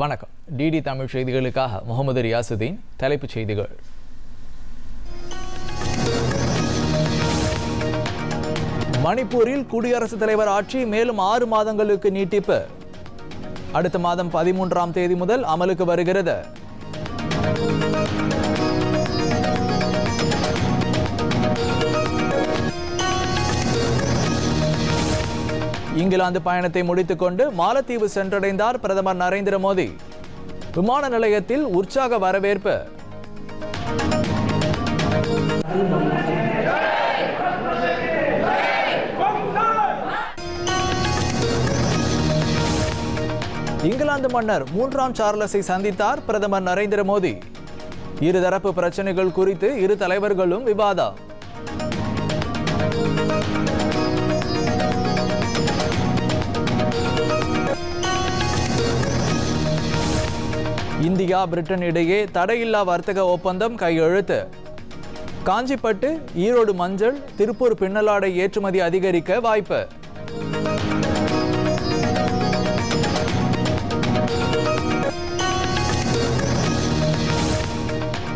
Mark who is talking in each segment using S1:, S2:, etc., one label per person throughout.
S1: வணக்கம் டிடி தமிழ் செய்திகளுக்காக முகமது ரியாசுதீன் தலைப்புச் செய்திகள் மணிப்பூரில் குடியரசுத் தலைவர் ஆட்சி மேலும் ஆறு மாதங்களுக்கு நீட்டிப்பு அடுத்த மாதம் பதிமூன்றாம் தேதி முதல் அமலுக்கு வருகிறது இங்கிலாந்து பயணத்தை முடித்துக்கொண்டு மாலத்தீவு சென்றடைந்தார் பிரதமர் நரேந்திர மோடி விமான நிலையத்தில் உற்சாக வரவேற்பு இங்கிலாந்து மன்னர் மூன்றாம் சார்லஸை சந்தித்தார் பிரதமர் நரேந்திர மோடி இருதரப்பு பிரச்சனைகள் குறித்து இரு தலைவர்களும் விவாதம் இந்தியா பிரிட்டன் இடையே தடையில்லா வர்த்தக ஒப்பந்தம் கையெழுத்து காஞ்சிப்பட்டு ஈரோடு மஞ்சள் திருப்பூர் பின்னலாடை ஏற்றுமதி அதிகரிக்க வாய்ப்பு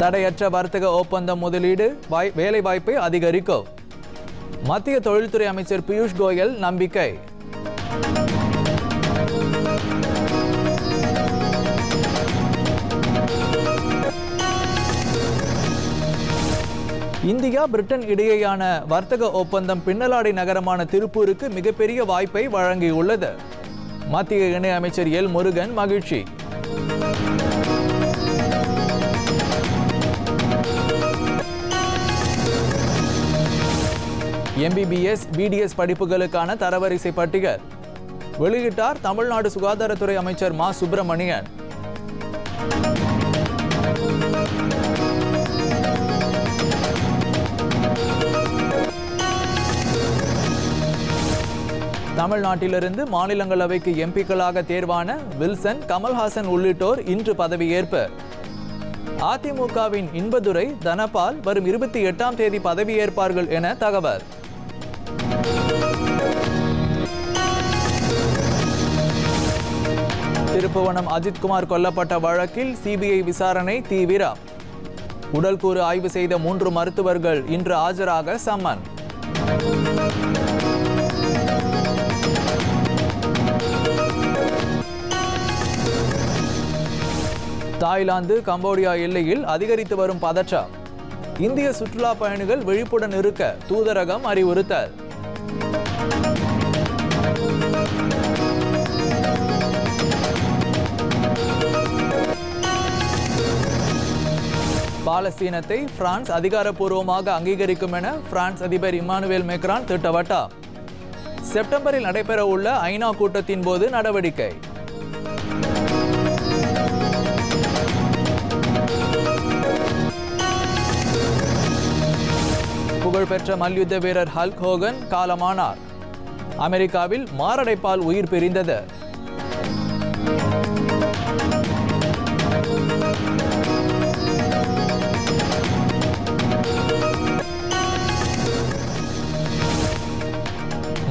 S1: தடையற்ற வர்த்தக ஒப்பந்தம் முதலீடு வேலைவாய்ப்பை அதிகரிக்கும் மத்திய தொழில்துறை அமைச்சர் பியூஷ் கோயல் நம்பிக்கை இந்தியா பிரிட்டன் இடையேயான வர்த்தக ஒப்பந்தம் பின்னலாடை நகரமான திருப்பூருக்கு மிகப்பெரிய வாய்ப்பை வழங்கியுள்ளது மத்திய இணையமைச்சர் எல் முருகன் மகிழ்ச்சி எம்பிபிஎஸ் பிடிஎஸ் படிப்புகளுக்கான தரவரிசை பட்டியல் வெளியிட்டார் தமிழ்நாடு சுகாதாரத்துறை அமைச்சர் மா சுப்பிரமணியன் தமிழ்நாட்டிலிருந்து மாநிலங்களவைக்கு எம்பிக்களாக தேர்வான வில்சன் கமல்ஹாசன் உள்ளிட்டோர் இன்று பதவியேற்பு அதிமுகவின் இன்பதுரை தனபால் வரும் இருபத்தி எட்டாம் தேதி பதவியேற்பார்கள் என தகவல் திருப்புவனம் அஜித்குமார் கொல்லப்பட்ட வழக்கில் சிபிஐ விசாரணை தீவிரம் உடல்கூறு ஆய்வு செய்த மூன்று மருத்துவர்கள் இன்று ஆஜராக சம்மன் தாய்லாந்து கம்போடியா எல்லையில் அதிகரித்து வரும் பதற்றம் இந்திய சுற்றுலா பயணிகள் விழிப்புடன் இருக்க தூதரகம் அறிவுறுத்தல் பாலஸ்தீனத்தை பிரான்ஸ் அதிகாரப்பூர்வமாக அங்கீகரிக்கும் என பிரான்ஸ் அதிபர் இமானுவேல் மெக்ரான் திட்டவட்டார் செப்டம்பரில் நடைபெறவுள்ள ஐநா கூட்டத்தின் போது நடவடிக்கை புகழ்பெற்ற மல்யுத்த வீரர் ஹல்க் ஹோகன் காலமானார் அமெரிக்காவில் மாரடைப்பால் உயிர் பிரிந்தது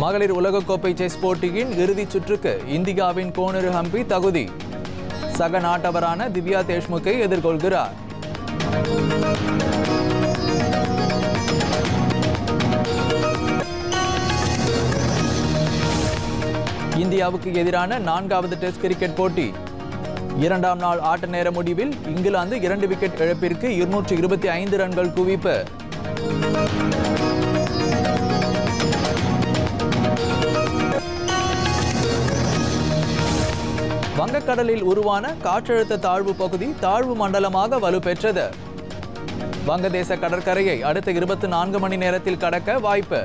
S1: மகளிர் உலகக்கோப்பை செஸ் போட்டியின் இறுதிச் சுற்றுக்கு இந்தியாவின் கோனரு ஹம்பி தகுதி சக நாட்டவரான திவ்யா தேஷ்முக்கை எதிர்கொள்கிறார் இந்தியாவுக்கு எதிரான நான்காவது டெஸ்ட் கிரிக்கெட் போட்டி இரண்டாம் நாள் ஆட்ட நேர முடிவில் இங்கிலாந்து இரண்டு விக்கெட் இழப்பிற்கு இருநூற்றி இருபத்தி ஐந்து ரன்கள் குவிப்பு வங்கக்கடலில் உருவான காற்றழுத்த தாழ்வு பகுதி தாழ்வு மண்டலமாக வலுப்பெற்றது வங்கதேச கடற்கரையை அடுத்த இருபத்தி நான்கு மணி நேரத்தில் கடக்க வாய்ப்பு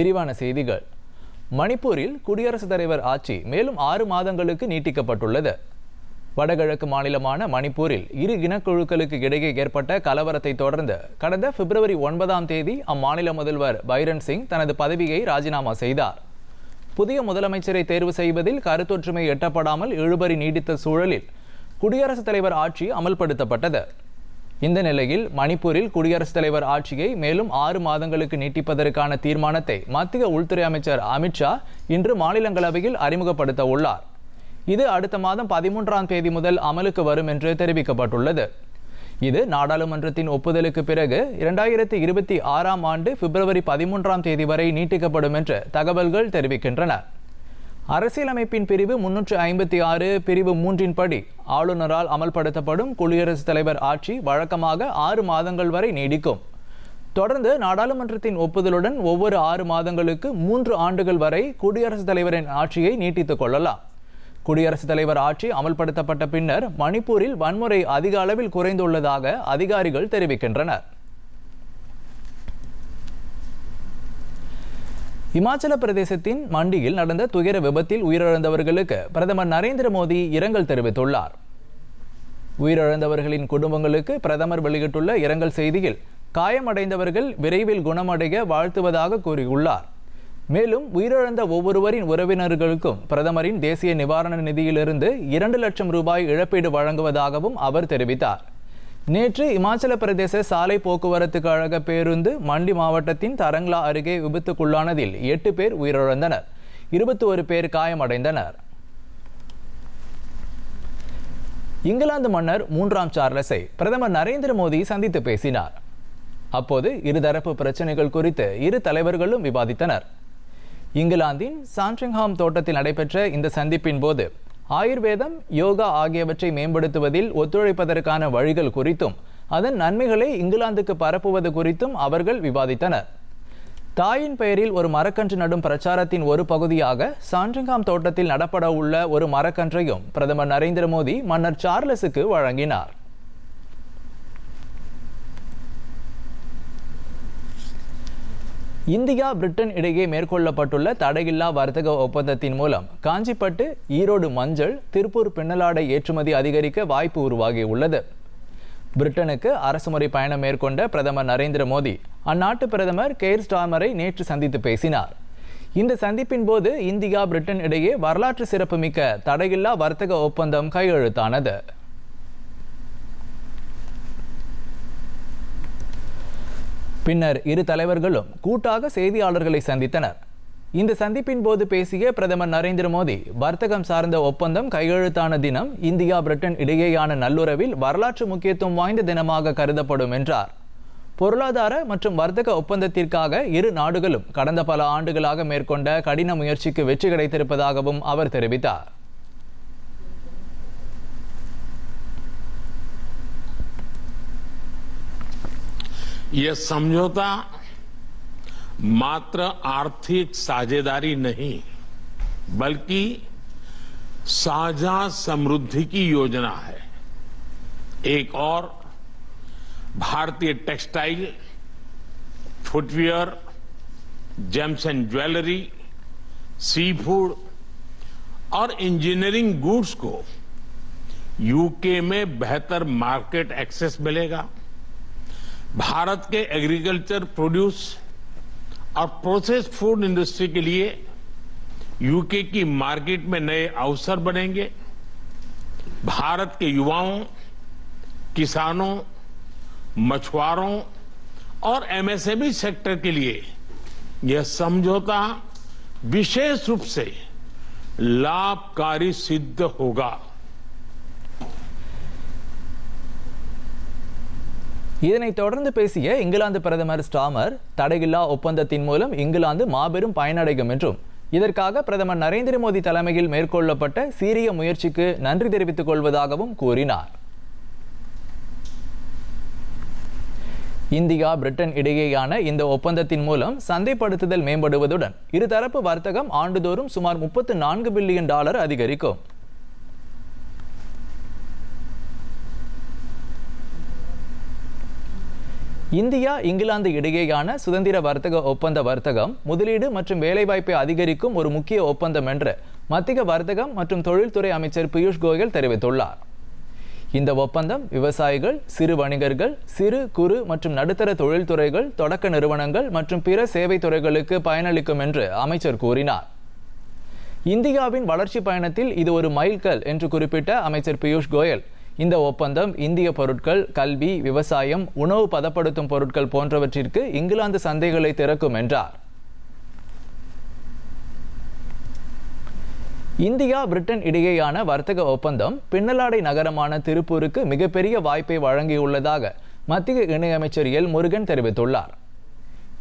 S1: விரிவான செய்திகள் மணிப்பூரில் குடியரசுத் தலைவர் ஆட்சி மேலும் ஆறு மாதங்களுக்கு நீட்டிக்கப்பட்டுள்ளது வடகிழக்கு மாநிலமான மணிப்பூரில் இரு இனக்குழுக்களுக்கு இடையே ஏற்பட்ட கலவரத்தை தொடர்ந்து கடந்த பிப்ரவரி ஒன்பதாம் தேதி அம்மாநில முதல்வர் பைரன் சிங் தனது பதவியை ராஜினாமா செய்தார் புதிய முதலமைச்சரை தேர்வு செய்வதில் கருத்தொற்றுமை எட்டப்படாமல் இழுபறி நீடித்த சூழலில் குடியரசுத் தலைவர் ஆட்சி அமல்படுத்தப்பட்டது இந்த நிலையில் மணிப்பூரில் குடியரசுத் தலைவர் ஆட்சியை மேலும் ஆறு மாதங்களுக்கு நீட்டிப்பதற்கான தீர்மானத்தை மத்திய உள்துறை அமைச்சர் அமித்ஷா இன்று மாநிலங்களவையில் அறிமுகப்படுத்த உள்ளார் இது அடுத்த மாதம் பதிமூன்றாம் தேதி முதல் அமலுக்கு வரும் என்று தெரிவிக்கப்பட்டுள்ளது இது நாடாளுமன்றத்தின் ஒப்புதலுக்கு பிறகு இரண்டாயிரத்தி இருபத்தி ஆறாம் ஆண்டு பிப்ரவரி பதிமூன்றாம் தேதி வரை நீட்டிக்கப்படும் என்று தகவல்கள் தெரிவிக்கின்றன அரசியலமைப்பின் பிரிவு முன்னூற்று ஐம்பத்தி ஆறு பிரிவு மூன்றின் படி ஆளுநரால் அமல்படுத்தப்படும் குடியரசுத் தலைவர் ஆட்சி வழக்கமாக ஆறு மாதங்கள் வரை நீடிக்கும் தொடர்ந்து நாடாளுமன்றத்தின் ஒப்புதலுடன் ஒவ்வொரு ஆறு மாதங்களுக்கு மூன்று ஆண்டுகள் வரை குடியரசுத் தலைவரின் ஆட்சியை நீட்டித்துக் கொள்ளலாம் குடியரசுத் தலைவர் ஆட்சி அமல்படுத்தப்பட்ட பின்னர் மணிப்பூரில் வன்முறை அதிக அளவில் குறைந்துள்ளதாக அதிகாரிகள் தெரிவிக்கின்றனர் இமாச்சல பிரதேசத்தின் மண்டியில் நடந்த துயர விபத்தில் உயிரிழந்தவர்களுக்கு பிரதமர் நரேந்திர மோடி இரங்கல் தெரிவித்துள்ளார் உயிரிழந்தவர்களின் குடும்பங்களுக்கு பிரதமர் வெளியிட்டுள்ள இரங்கல் செய்தியில் காயமடைந்தவர்கள் விரைவில் குணமடைய வாழ்த்துவதாக கூறியுள்ளார் மேலும் உயிரிழந்த ஒவ்வொருவரின் உறவினர்களுக்கும் பிரதமரின் தேசிய நிவாரண நிதியிலிருந்து இரண்டு லட்சம் ரூபாய் இழப்பீடு வழங்குவதாகவும் அவர் தெரிவித்தார் நேற்று இமாச்சல பிரதேச சாலை போக்குவரத்து கழக பேருந்து மண்டி மாவட்டத்தின் தரங்லா அருகே விபத்துக்குள்ளானதில் எட்டு பேர் உயிரிழந்தனர் இருபத்தி ஒரு பேர் காயமடைந்தனர் இங்கிலாந்து மன்னர் மூன்றாம் சார்லஸை பிரதமர் நரேந்திர மோடி சந்தித்து பேசினார் அப்போது இருதரப்பு பிரச்சனைகள் குறித்து இரு தலைவர்களும் விவாதித்தனர் இங்கிலாந்தின் சான்ட்ரிங்ஹாம் தோட்டத்தில் நடைபெற்ற இந்த சந்திப்பின் போது ஆயுர்வேதம் யோகா ஆகியவற்றை மேம்படுத்துவதில் ஒத்துழைப்பதற்கான வழிகள் குறித்தும் அதன் நன்மைகளை இங்கிலாந்துக்கு பரப்புவது குறித்தும் அவர்கள் விவாதித்தனர் தாயின் பெயரில் ஒரு மரக்கன்று நடும் பிரச்சாரத்தின் ஒரு பகுதியாக சாண்டங்காம் தோட்டத்தில் நடப்பட உள்ள ஒரு மரக்கன்றையும் பிரதமர் நரேந்திர மோடி மன்னர் சார்லஸுக்கு வழங்கினார் இந்தியா பிரிட்டன் இடையே மேற்கொள்ளப்பட்டுள்ள தடையில்லா வர்த்தக ஒப்பந்தத்தின் மூலம் காஞ்சிப்பட்டு ஈரோடு மஞ்சள் திருப்பூர் பின்னலாடை ஏற்றுமதி அதிகரிக்க வாய்ப்பு உருவாகி உள்ளது பிரிட்டனுக்கு அரசுமுறை பயணம் மேற்கொண்ட பிரதமர் நரேந்திர மோடி அந்நாட்டு பிரதமர் கேர் ஸ்டாமரை நேற்று சந்தித்து பேசினார் இந்த சந்திப்பின் போது இந்தியா பிரிட்டன் இடையே வரலாற்று சிறப்புமிக்க தடையில்லா வர்த்தக ஒப்பந்தம் கையெழுத்தானது பின்னர் இரு தலைவர்களும் கூட்டாக செய்தியாளர்களை சந்தித்தனர் இந்த சந்திப்பின் போது பேசிய பிரதமர் நரேந்திர மோடி வர்த்தகம் சார்ந்த ஒப்பந்தம் கையெழுத்தான தினம் இந்தியா பிரிட்டன் இடையேயான நல்லுறவில் வரலாற்று முக்கியத்துவம் வாய்ந்த தினமாக கருதப்படும் என்றார் பொருளாதார மற்றும் வர்த்தக ஒப்பந்தத்திற்காக இரு நாடுகளும் கடந்த பல ஆண்டுகளாக மேற்கொண்ட கடின முயற்சிக்கு வெற்றி கிடைத்திருப்பதாகவும் அவர் தெரிவித்தார்
S2: यह समझौता मात्र आर्थिक साझेदारी नहीं बल्कि साझा समृद्धि की योजना है एक और भारतीय textile footwear gems and jewellery sea food और इंजीनियरिंग गुड्स को यूके में बेहतर मार्केट एक्सेस मिलेगा भारत के एग्रीकल्चर प्रोड्यूस और प्रोसेस फूड इंडस्ट्री के लिए यूके की मार्केट में नए अवसर बनेंगे भारत के युवाओं किसानों मछुआरों और एमएसएमई सेक्टर e के लिए यह समझौता विशेष रूप से लाभकारी सिद्ध होगा
S1: இதனைத் தொடர்ந்து பேசிய இங்கிலாந்து பிரதமர் ஸ்டாமர் தடையில்லா ஒப்பந்தத்தின் மூலம் இங்கிலாந்து மாபெரும் பயனடையும் என்றும் இதற்காக பிரதமர் நரேந்திர மோடி தலைமையில் மேற்கொள்ளப்பட்ட சீரிய முயற்சிக்கு நன்றி தெரிவித்துக் கொள்வதாகவும் கூறினார் இந்தியா பிரிட்டன் இடையேயான இந்த ஒப்பந்தத்தின் மூலம் சந்தைப்படுத்துதல் மேம்படுவதுடன் இருதரப்பு வர்த்தகம் ஆண்டுதோறும் சுமார் முப்பத்து நான்கு பில்லியன் டாலர் அதிகரிக்கும் இந்தியா இங்கிலாந்து இடையேயான சுதந்திர வர்த்தக ஒப்பந்த வர்த்தகம் முதலீடு மற்றும் வேலைவாய்ப்பை அதிகரிக்கும் ஒரு முக்கிய ஒப்பந்தம் என்று மத்திய வர்த்தகம் மற்றும் தொழில்துறை அமைச்சர் பியூஷ் கோயல் தெரிவித்துள்ளார் இந்த ஒப்பந்தம் விவசாயிகள் சிறு வணிகர்கள் சிறு குறு மற்றும் நடுத்தர தொழில்துறைகள் தொடக்க நிறுவனங்கள் மற்றும் பிற சேவை துறைகளுக்கு பயனளிக்கும் என்று அமைச்சர் கூறினார் இந்தியாவின் வளர்ச்சி பயணத்தில் இது ஒரு மைல்கல் என்று குறிப்பிட்ட அமைச்சர் பியூஷ் கோயல் இந்த ஒப்பந்தம் இந்திய பொருட்கள் கல்வி விவசாயம் உணவு பதப்படுத்தும் பொருட்கள் போன்றவற்றிற்கு இங்கிலாந்து சந்தைகளை திறக்கும் என்றார் இந்தியா பிரிட்டன் இடையேயான வர்த்தக ஒப்பந்தம் பின்னலாடை நகரமான திருப்பூருக்கு மிகப்பெரிய வாய்ப்பை வழங்கியுள்ளதாக மத்திய இணையமைச்சர் எல் முருகன் தெரிவித்துள்ளார்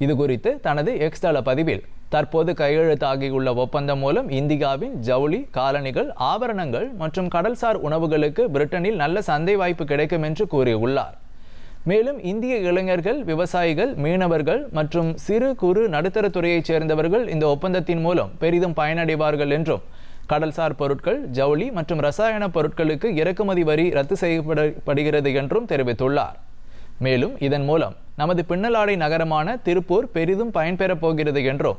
S1: இது குறித்து தனது எக்ஸ்தள பதிவில் தற்போது கையெழுத்தாகியுள்ள ஒப்பந்தம் மூலம் இந்தியாவின் ஜவுளி காலணிகள் ஆபரணங்கள் மற்றும் கடல்சார் உணவுகளுக்கு பிரிட்டனில் நல்ல சந்தை வாய்ப்பு கிடைக்கும் என்று கூறியுள்ளார் மேலும் இந்திய இளைஞர்கள் விவசாயிகள் மீனவர்கள் மற்றும் சிறு குறு நடுத்தர துறையைச் சேர்ந்தவர்கள் இந்த ஒப்பந்தத்தின் மூலம் பெரிதும் பயனடைவார்கள் என்றும் கடல்சார் பொருட்கள் ஜவுளி மற்றும் ரசாயன பொருட்களுக்கு இறக்குமதி வரி ரத்து செய்யப்படுகிறது என்றும் தெரிவித்துள்ளார் மேலும் இதன் மூலம் நமது பின்னலாடை நகரமான திருப்பூர் பெரிதும் பயன்பெறப் போகிறது என்றோ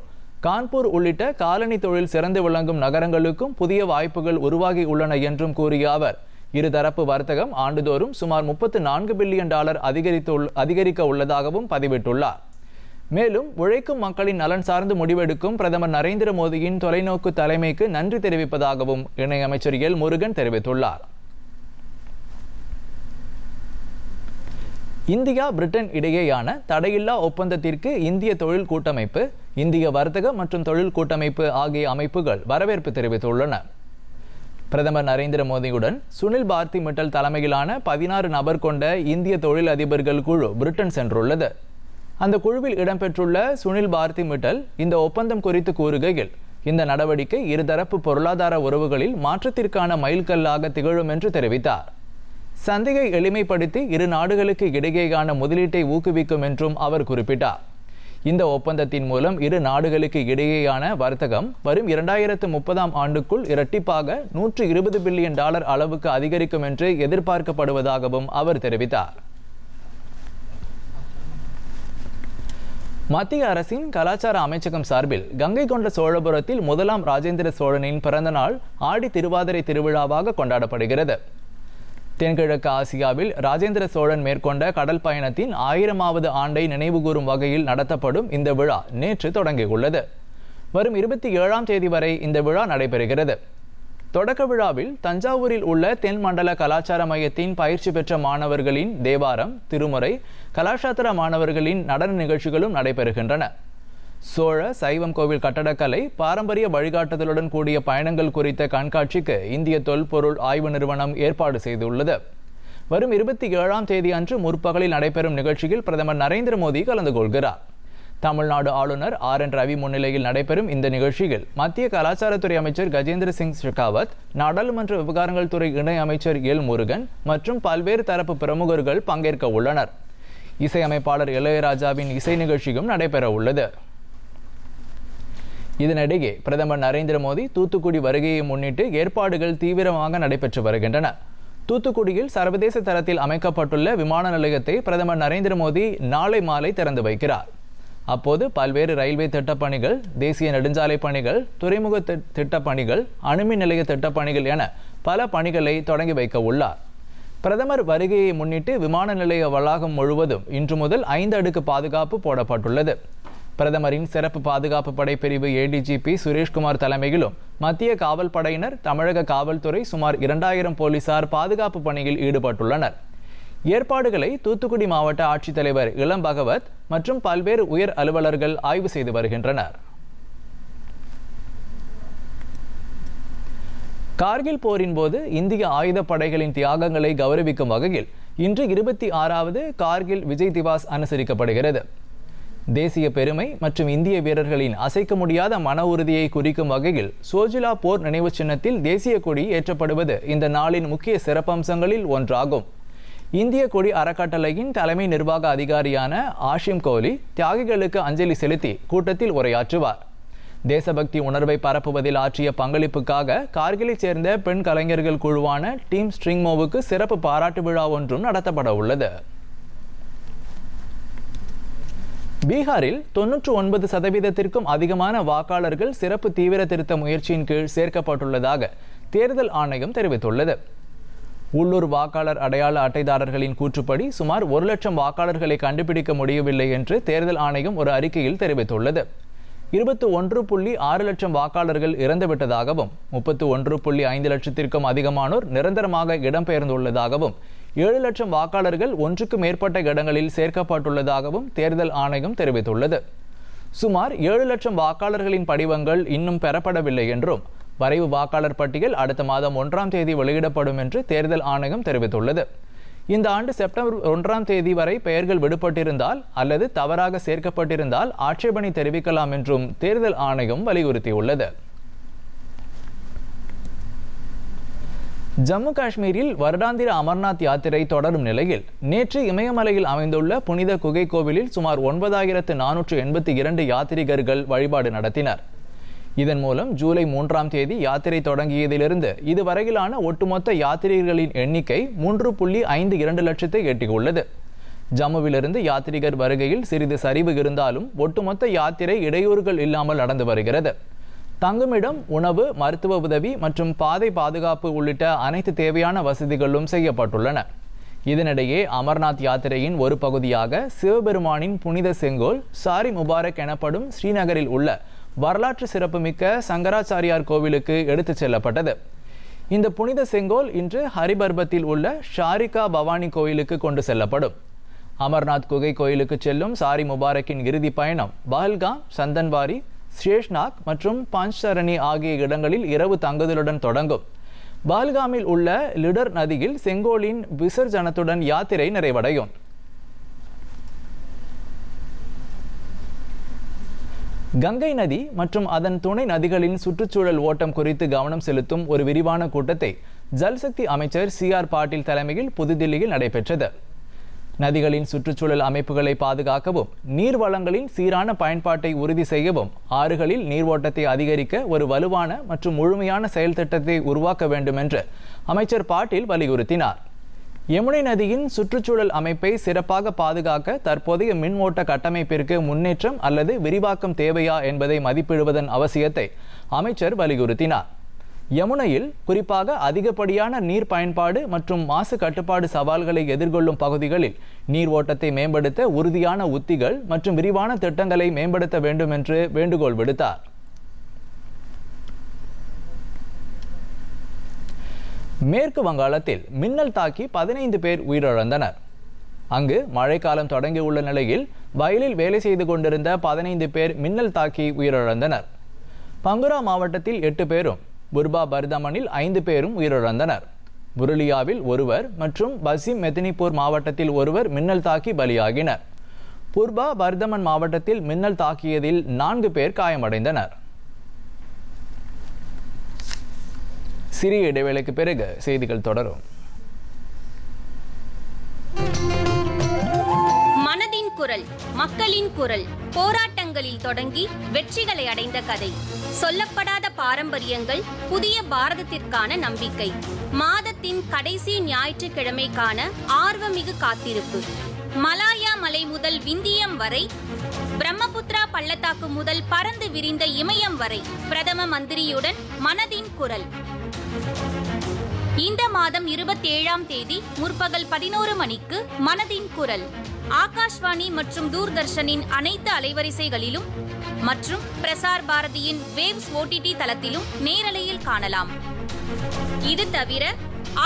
S1: கான்பூர் உள்ளிட்ட காலனி தொழில் சிறந்து விளங்கும் நகரங்களுக்கும் புதிய வாய்ப்புகள் உருவாகி உள்ளன என்றும் கூறிய அவர் இருதரப்பு வர்த்தகம் ஆண்டுதோறும் சுமார் முப்பத்து நான்கு பில்லியன் டாலர் அதிகரித்து அதிகரிக்க உள்ளதாகவும் பதிவிட்டுள்ளார் மேலும் உழைக்கும் மக்களின் நலன் சார்ந்து முடிவெடுக்கும் பிரதமர் நரேந்திர மோடியின் தொலைநோக்கு தலைமைக்கு நன்றி தெரிவிப்பதாகவும் இணையமைச்சர் எல் முருகன் தெரிவித்துள்ளார் இந்தியா பிரிட்டன் இடையேயான தடையில்லா ஒப்பந்தத்திற்கு இந்திய தொழில் கூட்டமைப்பு இந்திய வர்த்தக மற்றும் தொழில் கூட்டமைப்பு ஆகிய அமைப்புகள் வரவேற்பு தெரிவித்துள்ளன பிரதமர் நரேந்திர மோடியுடன் சுனில் பாரதி மிட்டல் தலைமையிலான பதினாறு நபர் கொண்ட இந்திய தொழில் அதிபர்கள் குழு பிரிட்டன் சென்றுள்ளது அந்த குழுவில் இடம்பெற்றுள்ள சுனில் பாரதி மிட்டல் இந்த ஒப்பந்தம் குறித்து கூறுகையில் இந்த நடவடிக்கை இருதரப்பு பொருளாதார உறவுகளில் மாற்றத்திற்கான மைல்கல்லாக திகழும் என்று தெரிவித்தார் சந்தையை எளிமைப்படுத்தி இரு நாடுகளுக்கு இடையேயான முதலீட்டை ஊக்குவிக்கும் என்றும் அவர் குறிப்பிட்டார் இந்த ஒப்பந்தத்தின் மூலம் இரு நாடுகளுக்கு இடையேயான வர்த்தகம் வரும் இரண்டாயிரத்து முப்பதாம் ஆண்டுக்குள் இரட்டிப்பாக நூற்று இருபது பில்லியன் டாலர் அளவுக்கு அதிகரிக்கும் என்று எதிர்பார்க்கப்படுவதாகவும் அவர் தெரிவித்தார் மத்திய அரசின் கலாச்சார அமைச்சகம் சார்பில் கங்கை கொண்ட சோழபுரத்தில் முதலாம் ராஜேந்திர சோழனின் பிறந்தநாள் ஆடி திருவாதிரை திருவிழாவாக கொண்டாடப்படுகிறது தென்கிழக்கு ஆசியாவில் ராஜேந்திர சோழன் மேற்கொண்ட கடல் பயணத்தின் ஆயிரமாவது ஆண்டை நினைவுகூரும் வகையில் நடத்தப்படும் இந்த விழா நேற்று தொடங்கியுள்ளது வரும் இருபத்தி ஏழாம் தேதி வரை இந்த விழா நடைபெறுகிறது தொடக்க விழாவில் தஞ்சாவூரில் உள்ள தென் மண்டல கலாச்சார மையத்தின் பயிற்சி பெற்ற மாணவர்களின் தேவாரம் திருமுறை கலாசாத்திர மாணவர்களின் நடன நிகழ்ச்சிகளும் நடைபெறுகின்றன சோழ சைவம் கோவில் கட்டடக்கலை பாரம்பரிய வழிகாட்டுதலுடன் கூடிய பயணங்கள் குறித்த கண்காட்சிக்கு இந்திய தொல்பொருள் ஆய்வு நிறுவனம் ஏற்பாடு செய்துள்ளது வரும் இருபத்தி ஏழாம் தேதி அன்று முற்பகலில் நடைபெறும் நிகழ்ச்சியில் பிரதமர் நரேந்திர மோடி கலந்து கொள்கிறார் தமிழ்நாடு ஆளுநர் ஆர் என் ரவி முன்னிலையில் நடைபெறும் இந்த நிகழ்ச்சியில் மத்திய கலாச்சாரத்துறை அமைச்சர் கஜேந்திர சிங் ஷெகாவத் நாடாளுமன்ற விவகாரங்கள் துறை இணை அமைச்சர் எல் முருகன் மற்றும் பல்வேறு தரப்பு பிரமுகர்கள் பங்கேற்க உள்ளனர் இசையமைப்பாளர் இளையராஜாவின் இசை நிகழ்ச்சியும் நடைபெற உள்ளது இதனிடையே பிரதமர் நரேந்திர மோடி தூத்துக்குடி வருகையை முன்னிட்டு ஏற்பாடுகள் தீவிரமாக நடைபெற்று வருகின்றன தூத்துக்குடியில் சர்வதேச தரத்தில் அமைக்கப்பட்டுள்ள விமான நிலையத்தை பிரதமர் நரேந்திர மோடி நாளை மாலை திறந்து வைக்கிறார் அப்போது பல்வேறு ரயில்வே திட்டப்பணிகள் தேசிய நெடுஞ்சாலை பணிகள் துறைமுக திட்டப்பணிகள் அணுமின் நிலைய திட்டப்பணிகள் என பல பணிகளை தொடங்கி வைக்க உள்ளார் பிரதமர் வருகையை முன்னிட்டு விமான நிலைய வளாகம் முழுவதும் இன்று முதல் ஐந்து அடுக்கு பாதுகாப்பு போடப்பட்டுள்ளது பிரதமரின் சிறப்பு பாதுகாப்பு படை பிரிவு ஏடிஜிபி சுரேஷ்குமார் தலைமையிலும் மத்திய காவல் படையினர் தமிழக காவல்துறை சுமார் இரண்டாயிரம் போலீசார் பாதுகாப்பு பணியில் ஈடுபட்டுள்ளனர் ஏற்பாடுகளை தூத்துக்குடி மாவட்ட ஆட்சித்தலைவர் இளம் பகவத் மற்றும் பல்வேறு உயர் அலுவலர்கள் ஆய்வு செய்து வருகின்றனர் கார்கில் போரின் போது இந்திய ஆயுத படைகளின் தியாகங்களை கௌரவிக்கும் வகையில் இன்று இருபத்தி ஆறாவது கார்கில் விஜய் திவாஸ் அனுசரிக்கப்படுகிறது தேசிய பெருமை மற்றும் இந்திய வீரர்களின் அசைக்க முடியாத மன உறுதியை குறிக்கும் வகையில் சோஜிலா போர் நினைவு சின்னத்தில் தேசிய கொடி ஏற்றப்படுவது இந்த நாளின் முக்கிய சிறப்பம்சங்களில் ஒன்றாகும் இந்திய கொடி அறக்கட்டளையின் தலைமை நிர்வாக அதிகாரியான ஆஷிம் கோலி தியாகிகளுக்கு அஞ்சலி செலுத்தி கூட்டத்தில் உரையாற்றுவார் தேசபக்தி உணர்வை பரப்புவதில் ஆற்றிய பங்களிப்புக்காக கார்கிலைச் சேர்ந்த பெண் கலைஞர்கள் குழுவான டீம் ஸ்ட்ரிங்மோவுக்கு சிறப்பு பாராட்டு விழா ஒன்றும் நடத்தப்பட உள்ளது பீகாரில் தொன்னூற்று ஒன்பது சதவீதத்திற்கும் அதிகமான வாக்காளர்கள் சிறப்பு தீவிர திருத்த முயற்சியின் கீழ் சேர்க்கப்பட்டுள்ளதாக தேர்தல் ஆணையம் தெரிவித்துள்ளது உள்ளூர் வாக்காளர் அடையாள அட்டைதாரர்களின் கூற்றுப்படி சுமார் ஒரு லட்சம் வாக்காளர்களை கண்டுபிடிக்க முடியவில்லை என்று தேர்தல் ஆணையம் ஒரு அறிக்கையில் தெரிவித்துள்ளது இருபத்தி ஒன்று புள்ளி ஆறு லட்சம் வாக்காளர்கள் இறந்துவிட்டதாகவும் முப்பத்து ஒன்று புள்ளி ஐந்து லட்சத்திற்கும் அதிகமானோர் நிரந்தரமாக இடம்பெயர்ந்துள்ளதாகவும் ஏழு லட்சம் வாக்காளர்கள் ஒன்றுக்கு மேற்பட்ட இடங்களில் சேர்க்கப்பட்டுள்ளதாகவும் தேர்தல் ஆணையம் தெரிவித்துள்ளது சுமார் ஏழு லட்சம் வாக்காளர்களின் படிவங்கள் இன்னும் பெறப்படவில்லை என்றும் வரைவு வாக்காளர் பட்டியல் அடுத்த மாதம் ஒன்றாம் தேதி வெளியிடப்படும் என்று தேர்தல் ஆணையம் தெரிவித்துள்ளது இந்த ஆண்டு செப்டம்பர் ஒன்றாம் தேதி வரை பெயர்கள் விடுபட்டிருந்தால் அல்லது தவறாக சேர்க்கப்பட்டிருந்தால் ஆட்சேபனை தெரிவிக்கலாம் என்றும் தேர்தல் ஆணையம் வலியுறுத்தியுள்ளது ஜம்மு காஷ்மீரில் வருடாந்திர அமர்நாத் யாத்திரை தொடரும் நிலையில் நேற்று இமயமலையில் அமைந்துள்ள புனித குகை கோவிலில் சுமார் ஒன்பதாயிரத்து நானூற்று எண்பத்தி இரண்டு யாத்திரிகர்கள் வழிபாடு நடத்தினர் இதன் மூலம் ஜூலை மூன்றாம் தேதி யாத்திரை தொடங்கியதிலிருந்து இதுவரையிலான ஒட்டுமொத்த யாத்திரிகர்களின் எண்ணிக்கை மூன்று புள்ளி ஐந்து இரண்டு லட்சத்தை எட்டியுள்ளது ஜம்முவிலிருந்து யாத்திரிகர் வருகையில் சிறிது சரிவு இருந்தாலும் ஒட்டுமொத்த யாத்திரை இடையூறுகள் இல்லாமல் நடந்து வருகிறது தங்குமிடம் உணவு மருத்துவ உதவி மற்றும் பாதை பாதுகாப்பு உள்ளிட்ட அனைத்து தேவையான வசதிகளும் செய்யப்பட்டுள்ளன இதனிடையே அமர்நாத் யாத்திரையின் ஒரு பகுதியாக சிவபெருமானின் புனித செங்கோல் சாரி முபாரக் எனப்படும் ஸ்ரீநகரில் உள்ள வரலாற்று சிறப்புமிக்க சங்கராச்சாரியார் கோவிலுக்கு எடுத்துச் செல்லப்பட்டது இந்த புனித செங்கோல் இன்று ஹரிபர்பத்தில் உள்ள ஷாரிகா பவானி கோயிலுக்கு கொண்டு செல்லப்படும் அமர்நாத் குகை கோயிலுக்கு செல்லும் சாரி முபாரக்கின் இறுதி பயணம் பஹல்காம் சந்தன்வாரி ஷேஷ்நாக் மற்றும் பாஞ்ச்சரணி ஆகிய இடங்களில் இரவு தங்குதலுடன் தொடங்கும் பால்காமில் உள்ள லிடர் நதியில் செங்கோலின் விசர்ஜனத்துடன் யாத்திரை நிறைவடையும் கங்கை நதி மற்றும் அதன் துணை நதிகளின் சுற்றுச்சூழல் ஓட்டம் குறித்து கவனம் செலுத்தும் ஒரு விரிவான கூட்டத்தை ஜல்சக்தி அமைச்சர் சி ஆர் பாட்டீல் தலைமையில் புதுதில்லியில் நடைபெற்றது நதிகளின் சுற்றுச்சூழல் அமைப்புகளை பாதுகாக்கவும் நீர்வளங்களின் சீரான பயன்பாட்டை உறுதி செய்யவும் ஆறுகளில் நீர்வோட்டத்தை அதிகரிக்க ஒரு வலுவான மற்றும் முழுமையான செயல் திட்டத்தை உருவாக்க வேண்டும் என்று அமைச்சர் பாட்டீல் வலியுறுத்தினார் யமுனை நதியின் சுற்றுச்சூழல் அமைப்பை சிறப்பாக பாதுகாக்க தற்போதைய மின் ஓட்ட கட்டமைப்பிற்கு முன்னேற்றம் அல்லது விரிவாக்கம் தேவையா என்பதை மதிப்பிடுவதன் அவசியத்தை அமைச்சர் வலியுறுத்தினார் யமுனையில் குறிப்பாக அதிகப்படியான நீர் பயன்பாடு மற்றும் மாசு கட்டுப்பாடு சவால்களை எதிர்கொள்ளும் பகுதிகளில் நீர் ஓட்டத்தை மேம்படுத்த உறுதியான உத்திகள் மற்றும் விரிவான திட்டங்களை மேம்படுத்த வேண்டும் என்று வேண்டுகோள் விடுத்தார் மேற்கு வங்காளத்தில் மின்னல் தாக்கி பதினைந்து பேர் உயிரிழந்தனர் அங்கு மழைக்காலம் தொடங்கியுள்ள நிலையில் வயலில் வேலை செய்து கொண்டிருந்த பதினைந்து பேர் மின்னல் தாக்கி உயிரிழந்தனர் பங்குரா மாவட்டத்தில் எட்டு பேரும் புர்பா பர்தமனில் ஐந்து பேரும் உயிரிழந்தனர் புருலியாவில் ஒருவர் மற்றும் பசிம் மெதினிபூர் மாவட்டத்தில் ஒருவர் மின்னல் தாக்கி பலியாகினர் புர்பா பர்தமன் மாவட்டத்தில் மின்னல் தாக்கியதில் நான்கு பேர் காயமடைந்தனர் சிறிய இடைவேளைக்கு பிறகு செய்திகள் தொடரும்
S3: குரல் மக்களின் குரல் போராட்டங்களில் தொடங்கி வெற்றிகளை அடைந்த கதை சொல்லப்படாத பாரம்பரியங்கள் புதிய பாரதத்திற்கான நம்பிக்கை மாதத்தின் கடைசி ஞாயிற்றுக்கிழமைக்கான ஆர்வமிகு காத்திருப்பு மலாயா மலை முதல் விந்தியம் வரை பிரம்மபுத்திரா பள்ளத்தாக்கு முதல் பறந்து விரிந்த இமயம் வரை பிரதம மந்திரியுடன் மனதின் குரல் இந்த மாதம் இருபத்தேழாம் தேதி முற்பகல் பதினோரு மணிக்கு மனதின் குரல் ஆகாஷ்வாணி மற்றும் தூர்தர்ஷனின் அனைத்து அலைவரிசைகளிலும் மற்றும் பிரசார் பாரதியின் வேவ்ஸ் ஓடிடி தளத்திலும் நேரலையில் காணலாம் இது தவிர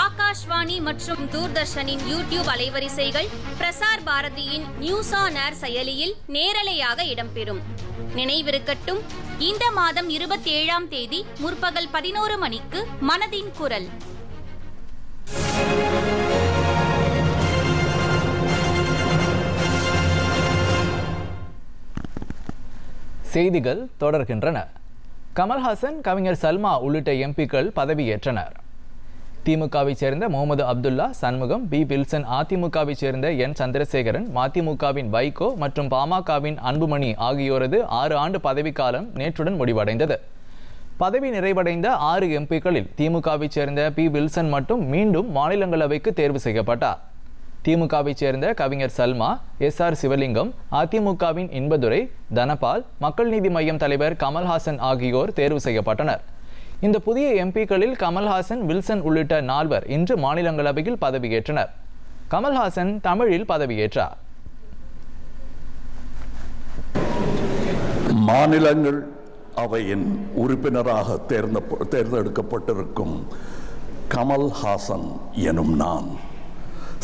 S3: ஆகாஷ்வாணி மற்றும் தூர்தர்ஷனின் யூடியூப் அலைவரிசைகள் பிரசார் பாரதியின் நியூஸ் ஆன் ஏர் செயலியில் நேரலையாக இடம்பெறும் நினைவிருக்கட்டும் இந்த மாதம் இருபத்தி ஏழாம் தேதி முற்பகல் பதினோரு மணிக்கு மனதின் குரல்
S1: செய்திகள் தொடர்கின்றன கமல்ஹாசன் கவிஞர் சல்மா உள்ளிட்ட எம்பிக்கள் பதவியேற்றனர் திமுகவைச் சேர்ந்த முகமது அப்துல்லா சண்முகம் பி வில்சன் அதிமுகவைச் சேர்ந்த என் சந்திரசேகரன் மதிமுகவின் வைகோ மற்றும் பாமகவின் அன்புமணி ஆகியோரது ஆறு ஆண்டு பதவிக்காலம் நேற்றுடன் முடிவடைந்தது பதவி நிறைவடைந்த ஆறு எம்பிக்களில் திமுகவைச் சேர்ந்த பி வில்சன் மட்டும் மீண்டும் மாநிலங்களவைக்கு தேர்வு செய்யப்பட்டார் திமுகவை சேர்ந்த கவிஞர் சல்மா எஸ் ஆர் சிவலிங்கம் அதிமுகவின் இன்பதுரை தனபால் மக்கள் நீதி மையம் தலைவர் கமல்ஹாசன் ஆகியோர் தேர்வு செய்யப்பட்டனர் இந்த புதிய எம்பிக்களில் கமல்ஹாசன் வில்சன் உள்ளிட்ட நால்வர் இன்று மாநிலங்களவையில் பதவியேற்றனர் கமல்ஹாசன் தமிழில் பதவியேற்றார்
S4: மாநிலங்கள் அவையின் உறுப்பினராக தேர்ந்த தேர்ந்தெடுக்கப்பட்டிருக்கும் கமல்ஹாசன் எனும் நான்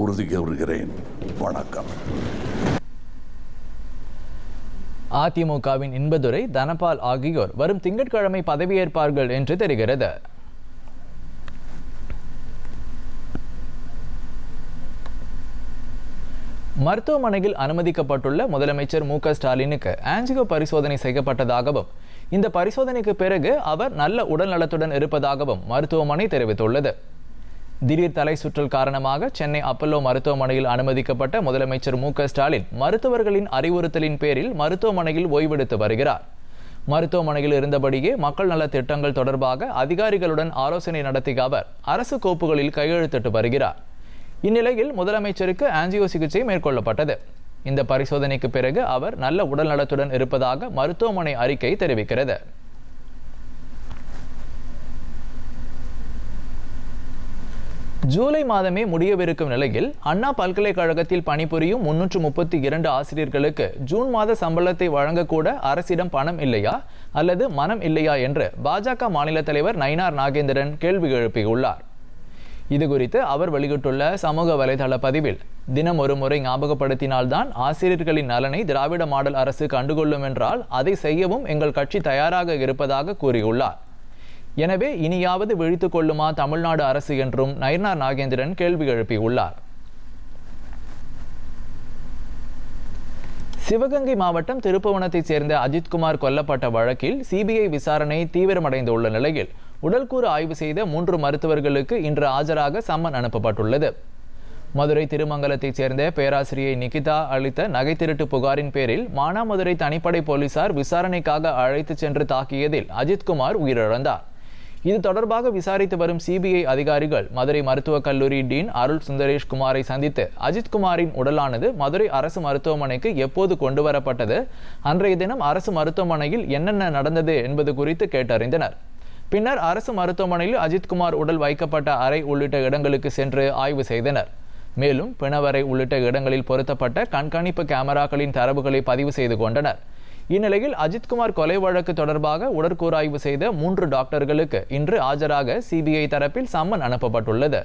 S4: உறுதி கூறுகிறேன் வணக்கம்
S1: அதிமுகவின் இன்பதுரை தனபால் ஆகியோர் வரும் திங்கட்கிழமை பதவியேற்பார்கள் என்று தெரிகிறது மருத்துவமனையில் அனுமதிக்கப்பட்டுள்ள முதலமைச்சர் மு க ஸ்டாலினுக்கு ஆஞ்சியோ பரிசோதனை செய்யப்பட்டதாகவும் இந்த பரிசோதனைக்கு பிறகு அவர் நல்ல உடல்நலத்துடன் இருப்பதாகவும் மருத்துவமனை தெரிவித்துள்ளது திடீர் தலை சுற்றல் காரணமாக சென்னை அப்பல்லோ மருத்துவமனையில் அனுமதிக்கப்பட்ட முதலமைச்சர் மு ஸ்டாலின் மருத்துவர்களின் அறிவுறுத்தலின் பேரில் மருத்துவமனையில் ஓய்வெடுத்து வருகிறார் மருத்துவமனையில் இருந்தபடியே மக்கள் நல திட்டங்கள் தொடர்பாக அதிகாரிகளுடன் ஆலோசனை நடத்திய அவர் அரசு கோப்புகளில் கையெழுத்திட்டு வருகிறார் இந்நிலையில் முதலமைச்சருக்கு ஆன்ஜியோ சிகிச்சை மேற்கொள்ளப்பட்டது இந்த பரிசோதனைக்கு பிறகு அவர் நல்ல உடல்நலத்துடன் இருப்பதாக மருத்துவமனை அறிக்கை தெரிவிக்கிறது ஜூலை மாதமே முடியவிருக்கும் நிலையில் அண்ணா பல்கலைக்கழகத்தில் பணிபுரியும் முன்னூற்று முப்பத்தி இரண்டு ஆசிரியர்களுக்கு ஜூன் மாத சம்பளத்தை வழங்கக்கூட அரசிடம் பணம் இல்லையா அல்லது மனம் இல்லையா என்று பாஜக மாநில தலைவர் நயினார் நாகேந்திரன் கேள்வி எழுப்பியுள்ளார் இதுகுறித்து அவர் வெளியிட்டுள்ள சமூக வலைதள பதிவில் தினம் ஒரு முறை ஞாபகப்படுத்தினால்தான் ஆசிரியர்களின் நலனை திராவிட மாடல் அரசு கண்டுகொள்ளும் என்றால் அதை செய்யவும் எங்கள் கட்சி தயாராக இருப்பதாக கூறியுள்ளார் எனவே இனியாவது விழித்துக் கொள்ளுமா தமிழ்நாடு அரசு என்றும் நயனார் நாகேந்திரன் கேள்வி எழுப்பியுள்ளார் சிவகங்கை மாவட்டம் திருப்புவனத்தைச் சேர்ந்த அஜித்குமார் கொல்லப்பட்ட வழக்கில் சிபிஐ விசாரணை தீவிரமடைந்துள்ள நிலையில் உடல்கூறு ஆய்வு செய்த மூன்று மருத்துவர்களுக்கு இன்று ஆஜராக சம்மன் அனுப்பப்பட்டுள்ளது மதுரை திருமங்கலத்தைச் சேர்ந்த பேராசிரியை நிகிதா அளித்த நகை திருட்டு புகாரின் பேரில் மானாமதுரை தனிப்படை போலீசார் விசாரணைக்காக அழைத்துச் சென்று தாக்கியதில் அஜித்குமார் உயிரிழந்தார் இது தொடர்பாக விசாரித்து வரும் சிபிஐ அதிகாரிகள் மதுரை மருத்துவக் கல்லூரி டீன் அருள் சுந்தரேஷ் குமாரை சந்தித்து அஜித்குமாரின் உடலானது மதுரை அரசு மருத்துவமனைக்கு எப்போது கொண்டு வரப்பட்டது அன்றைய தினம் அரசு மருத்துவமனையில் என்னென்ன நடந்தது என்பது குறித்து கேட்டறிந்தனர் பின்னர் அரசு மருத்துவமனையில் அஜித்குமார் உடல் வைக்கப்பட்ட அறை உள்ளிட்ட இடங்களுக்கு சென்று ஆய்வு செய்தனர் மேலும் பிணவரை உள்ளிட்ட இடங்களில் பொருத்தப்பட்ட கண்காணிப்பு கேமராக்களின் தரவுகளை பதிவு செய்து கொண்டனர் இந்நிலையில் அஜித்குமார் கொலை வழக்கு தொடர்பாக உடற்கூராய்வு செய்த மூன்று டாக்டர்களுக்கு இன்று ஆஜராக சிபிஐ தரப்பில் சம்மன் அனுப்பப்பட்டுள்ளது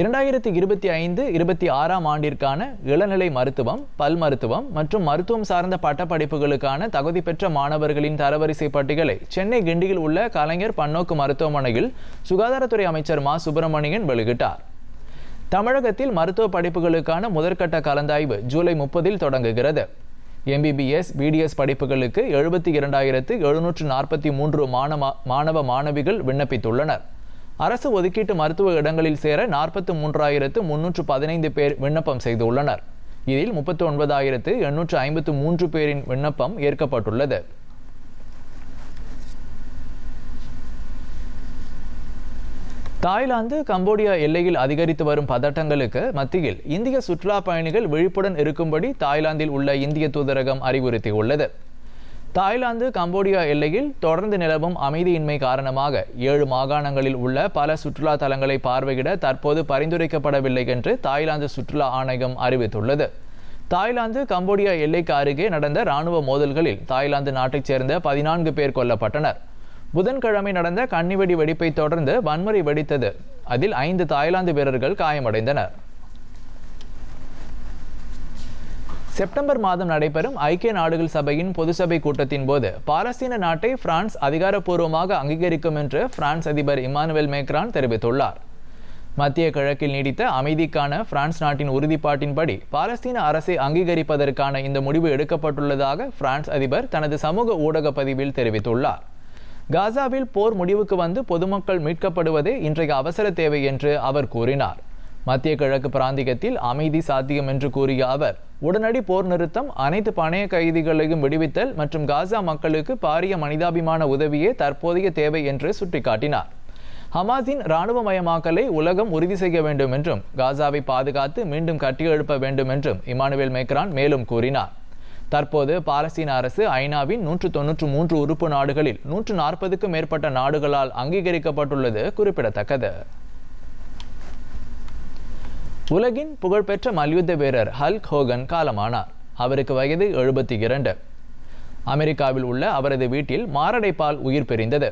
S1: இரண்டாயிரத்தி இருபத்தி ஐந்து இருபத்தி ஆறாம் ஆண்டிற்கான இளநிலை மருத்துவம் பல் மருத்துவம் மற்றும் மருத்துவம் சார்ந்த பட்டப்படிப்புகளுக்கான தகுதி பெற்ற மாணவர்களின் தரவரிசை பட்டியலை சென்னை கிண்டியில் உள்ள கலைஞர் பன்னோக்கு மருத்துவமனையில் சுகாதாரத்துறை அமைச்சர் மா சுப்பிரமணியன் வெளியிட்டார் தமிழகத்தில் மருத்துவ படிப்புகளுக்கான முதற்கட்ட கலந்தாய்வு ஜூலை முப்பதில் தொடங்குகிறது எம்பிபிஎஸ் பிடிஎஸ் படிப்புகளுக்கு எழுபத்தி இரண்டாயிரத்து எழுநூற்று நாற்பத்தி மூன்று மாணவ மாணவ மாணவிகள் விண்ணப்பித்துள்ளனர் அரசு ஒதுக்கீட்டு மருத்துவ இடங்களில் சேர நாற்பத்து மூன்றாயிரத்து முன்னூற்று பதினைந்து பேர் விண்ணப்பம் செய்துள்ளனர் இதில் முப்பத்தி ஒன்பதாயிரத்து எண்ணூற்று ஐம்பத்து மூன்று பேரின் விண்ணப்பம் ஏற்கப்பட்டுள்ளது தாய்லாந்து கம்போடியா எல்லையில் அதிகரித்து வரும் பதட்டங்களுக்கு மத்தியில் இந்திய சுற்றுலா பயணிகள் விழிப்புடன் இருக்கும்படி தாய்லாந்தில் உள்ள இந்திய தூதரகம் அறிவுறுத்தியுள்ளது தாய்லாந்து கம்போடியா எல்லையில் தொடர்ந்து நிலவும் அமைதியின்மை காரணமாக ஏழு மாகாணங்களில் உள்ள பல சுற்றுலா தலங்களை பார்வையிட தற்போது பரிந்துரைக்கப்படவில்லை என்று தாய்லாந்து சுற்றுலா ஆணையம் அறிவித்துள்ளது தாய்லாந்து கம்போடியா எல்லைக்கு அருகே நடந்த ராணுவ மோதல்களில் தாய்லாந்து நாட்டைச் சேர்ந்த பதினான்கு பேர் கொல்லப்பட்டனர் புதன்கிழமை நடந்த கன்னிவெடி வெடிப்பை தொடர்ந்து வன்முறை வெடித்தது அதில் ஐந்து தாய்லாந்து வீரர்கள் காயமடைந்தனர் செப்டம்பர் மாதம் நடைபெறும் ஐக்கிய நாடுகள் சபையின் பொது சபை கூட்டத்தின் போது பாலஸ்தீன நாட்டை பிரான்ஸ் அதிகாரப்பூர்வமாக அங்கீகரிக்கும் என்று பிரான்ஸ் அதிபர் இமானுவேல் மேக்ரான் தெரிவித்துள்ளார் மத்திய கிழக்கில் நீடித்த அமைதிக்கான பிரான்ஸ் நாட்டின் உறுதிப்பாட்டின்படி பாலஸ்தீன அரசை அங்கீகரிப்பதற்கான இந்த முடிவு எடுக்கப்பட்டுள்ளதாக பிரான்ஸ் அதிபர் தனது சமூக ஊடக பதிவில் தெரிவித்துள்ளார் காசாவில் போர் முடிவுக்கு வந்து பொதுமக்கள் மீட்கப்படுவதே இன்றைய அவசர தேவை என்று அவர் கூறினார் மத்திய கிழக்கு பிராந்தியத்தில் அமைதி சாத்தியம் என்று கூறிய அவர் உடனடி போர் நிறுத்தம் அனைத்து பணைய கைதிகளையும் விடுவித்தல் மற்றும் காசா மக்களுக்கு பாரிய மனிதாபிமான உதவியே தற்போதைய தேவை என்று சுட்டிக்காட்டினார் ஹமாஸின் இராணுவமயமாக்கலை உலகம் உறுதி செய்ய வேண்டும் என்றும் காசாவை பாதுகாத்து மீண்டும் கட்டியெழுப்ப வேண்டும் என்றும் இமானுவேல் மேக்ரான் மேலும் கூறினார் தற்போது பாலஸ்தீன அரசு ஐநாவின் நூற்று தொன்னூற்று மூன்று உறுப்பு நாடுகளில் நூற்று நாற்பதுக்கும் மேற்பட்ட நாடுகளால் அங்கீகரிக்கப்பட்டுள்ளது குறிப்பிடத்தக்கது உலகின் புகழ்பெற்ற மல்யுத்த வீரர் ஹல்க் ஹோகன் காலமானார் அவருக்கு வயது எழுபத்தி இரண்டு அமெரிக்காவில் உள்ள அவரது வீட்டில் மாரடைப்பால் உயிர் பிரிந்தது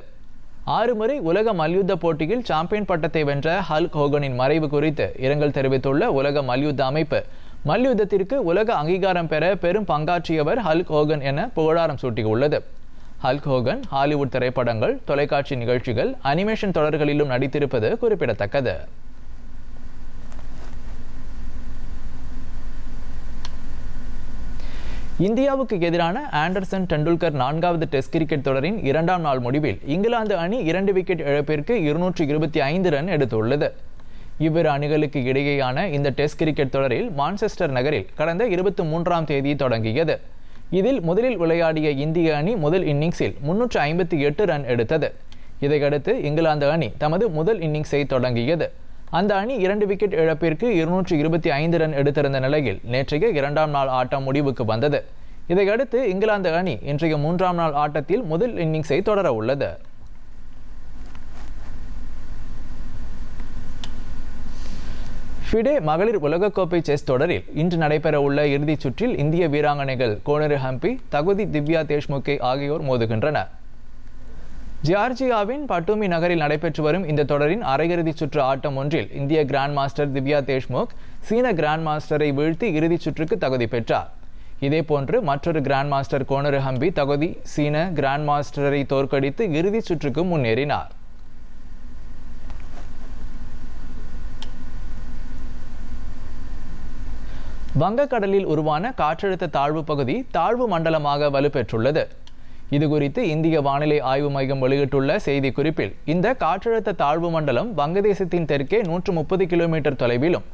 S1: ஆறு முறை உலக மல்யுத்த போட்டியில் சாம்பியன் பட்டத்தை வென்ற ஹல்க் ஹோகனின் மறைவு குறித்து இரங்கல் தெரிவித்துள்ள உலக மல்யுத்த அமைப்பு மல்யுத்தத்திற்கு உலக அங்கீகாரம் பெற பெரும் பங்காற்றியவர் ஹல்க் ஹோகன் என புகழாரம் சூட்டியுள்ளது ஹல்க் ஹோகன் ஹாலிவுட் திரைப்படங்கள் தொலைக்காட்சி நிகழ்ச்சிகள் அனிமேஷன் தொடர்களிலும் நடித்திருப்பது குறிப்பிடத்தக்கது இந்தியாவுக்கு எதிரான ஆண்டர்சன் டெண்டுல்கர் நான்காவது டெஸ்ட் கிரிக்கெட் தொடரின் இரண்டாம் நாள் முடிவில் இங்கிலாந்து அணி இரண்டு விக்கெட் இழப்பிற்கு இருநூற்றி இருபத்தி ஐந்து ரன் எடுத்துள்ளது இவ்விரு அணிகளுக்கு இடையேயான இந்த டெஸ்ட் கிரிக்கெட் தொடரில் மான்செஸ்டர் நகரில் கடந்த இருபத்தி மூன்றாம் தேதி தொடங்கியது இதில் முதலில் விளையாடிய இந்திய அணி முதல் இன்னிங்ஸில் முன்னூற்று ஐம்பத்தி எட்டு ரன் எடுத்தது இதையடுத்து இங்கிலாந்து அணி தமது முதல் இன்னிங்ஸை தொடங்கியது அந்த அணி இரண்டு விக்கெட் இழப்பிற்கு இருநூற்றி இருபத்தி ஐந்து ரன் எடுத்திருந்த நிலையில் நேற்றைய இரண்டாம் நாள் ஆட்டம் முடிவுக்கு வந்தது இதையடுத்து இங்கிலாந்து அணி இன்றைய மூன்றாம் நாள் ஆட்டத்தில் முதல் இன்னிங்ஸை தொடர உள்ளது ஃபிடே மகளிர் உலகக்கோப்பை செஸ் தொடரில் இன்று நடைபெறவுள்ள இறுதிச் சுற்றில் இந்திய வீராங்கனைகள் கோனரு ஹம்பி தகுதி திவ்யா தேஷ்முகே ஆகியோர் மோதுகின்றனர் ஜியார்ஜியாவின் பட்டுமி நகரில் நடைபெற்று வரும் இந்த தொடரின் அரையிறுதிச் சுற்று ஆட்டம் ஒன்றில் இந்திய கிராண்ட் மாஸ்டர் திவ்யா தேஷ்முக் சீன கிராண்ட் மாஸ்டரை வீழ்த்தி இறுதிச் சுற்றுக்கு தகுதி பெற்றார் இதேபோன்று மற்றொரு கிராண்ட் மாஸ்டர் கோனரு ஹம்பி தகுதி சீன கிராண்ட் மாஸ்டரை தோற்கடித்து இறுதிச் சுற்றுக்கு முன்னேறினார் வங்கக்கடலில் உருவான காற்றழுத்த தாழ்வு பகுதி தாழ்வு மண்டலமாக வலுப்பெற்றுள்ளது இதுகுறித்து இந்திய வானிலை ஆய்வு மையம் வெளியிட்டுள்ள செய்திக்குறிப்பில் இந்த காற்றழுத்த தாழ்வு மண்டலம் வங்கதேசத்தின் தெற்கே நூற்று முப்பது கிலோமீட்டர் தொலைவிலும்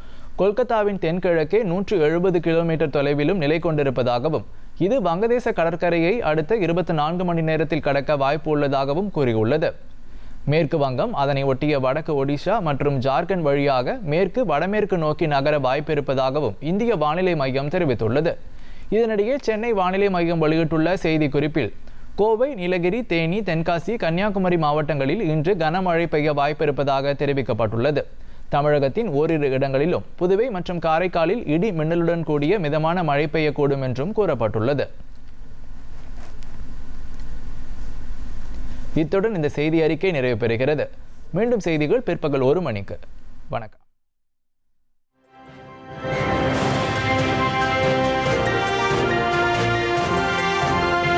S1: கொல்கத்தாவின் தென்கிழக்கே நூற்று எழுபது கிலோமீட்டர் தொலைவிலும் நிலை கொண்டிருப்பதாகவும் இது வங்கதேச கடற்கரையை அடுத்த இருபத்தி நான்கு மணி நேரத்தில் கடக்க வாய்ப்பு உள்ளதாகவும் கூறியுள்ளது மேற்கு வங்கம் அதனை ஒட்டிய வடக்கு ஒடிசா மற்றும் ஜார்க்கண்ட் வழியாக மேற்கு வடமேற்கு நோக்கி நகர வாய்ப்பிருப்பதாகவும் இந்திய வானிலை மையம் தெரிவித்துள்ளது இதனிடையே சென்னை வானிலை மையம் வெளியிட்டுள்ள செய்திக்குறிப்பில் கோவை நீலகிரி தேனி தென்காசி கன்னியாகுமரி மாவட்டங்களில் இன்று கனமழை பெய்ய வாய்ப்பிருப்பதாக தெரிவிக்கப்பட்டுள்ளது தமிழகத்தின் ஓரிரு இடங்களிலும் புதுவை மற்றும் காரைக்காலில் இடி மின்னலுடன் கூடிய மிதமான மழை பெய்யக்கூடும் என்றும் கூறப்பட்டுள்ளது இத்துடன் இந்த செய்தி அறிக்கை நிறைவு பெறுகிறது மீண்டும் செய்திகள் பிற்பகல் ஒரு மணிக்கு வணக்கம்